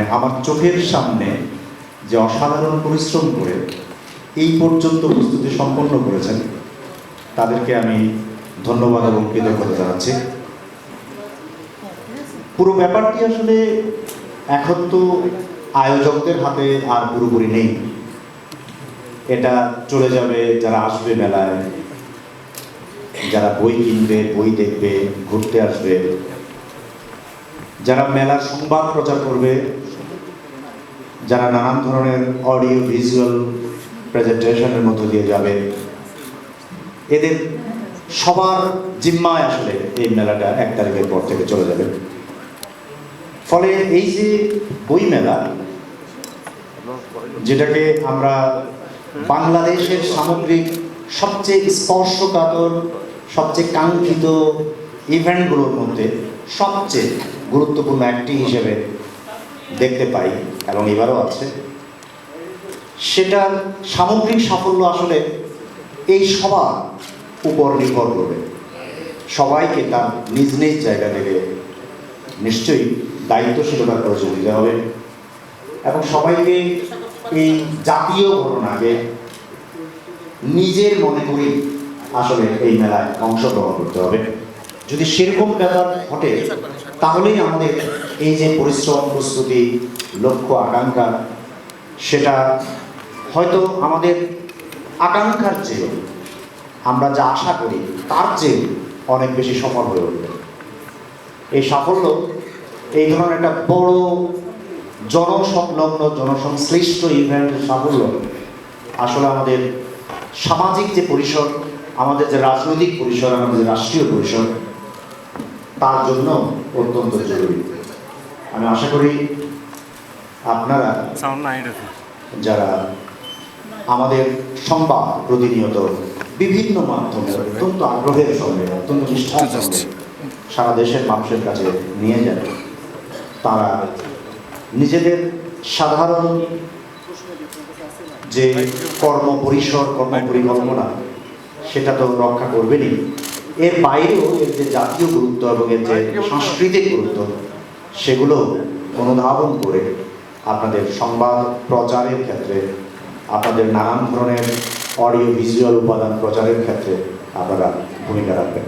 মানে আমার চোখের সামনে যে অসাধারণ পরিশ্রম করে এই পর্যন্ত প্রস্তুতি সম্পন্ন করেছেন, তাদেরকে আমি ধন্যবাদ এবং কৃতজ্ঞতা জানাচ্ছি। পুরো ব্যাপারটি আসলে এখন তো আয়োজকদের হাতে আর পুরোপুরি নেই। এটা চলে যাবে যারা আসবে মেলায়, যারা বই কিনবে, বই দেখবে, ঘুরতে আসবে। যারা মেলার সংবাদ প্রচার করবে, যারা নানান ধরনের অডিও, ভিজুয়াল প্রেজেন্টেশনের মধ্য দিয়ে যাবে, এদের সবার জিম্মায় আসলে এই মেলাটা এক তারিখের পর থেকে চলে যাবে। ফলে এই যে বই মেলা, যেটাকে আমরা বাংলাদেশের সামগ্রিক সবচেয়ে স্পর্শকাতর, সবচেয়ে কাঙ্ক্ষিত ইভেন্টগুলোর মধ্যে সবচেয়ে গুরুত্বপূর্ণ একটি হিসেবে দেখতে পাই এবং এবারও আছে। সেটার সামগ্রিক সাফল্য আসলে এই সবার উপর নির্ভর করবে। সবাইকে তার নিজ নিজ জায়গা থেকে নিশ্চয়ই দায়িত্বশীলতার প্রয়োজন দিতে হবে এবং সবাইকে এই জাতীয় ঘটনাকে নিজের মনে করি আসলে এই মেলায় অংশগ্রহণ করতে হবে। যদি সেরকম ব্যাপার ঘটে তাহলেই আমাদের এই যে পরিশ্রম, প্রস্তুতি, লক্ষ্য, আকাঙ্ক্ষা, সেটা হয়তো আমাদের আকাঙ্ক্ষার চেয়ে আমরা যা আশা করি তার চেয়ে অনেক বেশি সফল হয়ে উঠবে। এই সাফল্য, এই ধরনের একটা বড় জনসংলগ্ন, জনসংশ্লিষ্ট ইভেন্টের সাফল্য আসলে আমাদের সামাজিক যে পরিসর, আমাদের যে রাজনৈতিক পরিসর, আমাদের রাষ্ট্রীয় পরিসর তার জন্য অত্যন্ত জরুরি। আমি আশা করি আপনারা যারা আমাদের সংবাদ প্রতিনিয়ত বিভিন্ন মাধ্যমে অত্যন্ত আগ্রহের সঙ্গে অত্যন্ত নিষ্ঠার সঙ্গে সারা দেশের মানুষের কাছে নিয়ে যান তারা নিজেদের সাধারণ যে কর্ম পরিসর কর্ম পরিকল্পনা সেটা তো রক্ষা করবেনই। এর বাইরেও এর যে জাতীয় গুরুত্ব এবং এর যে সাংস্কৃতিক গুরুত্ব সেগুলো অনুধাবন করে আপনাদের সংবাদ প্রচারের ক্ষেত্রে আপনাদের নানান ধরনের অডিও ভিজুয়াল উপাদান প্রচারের ক্ষেত্রে আপনারা ভূমিকা রাখবেন।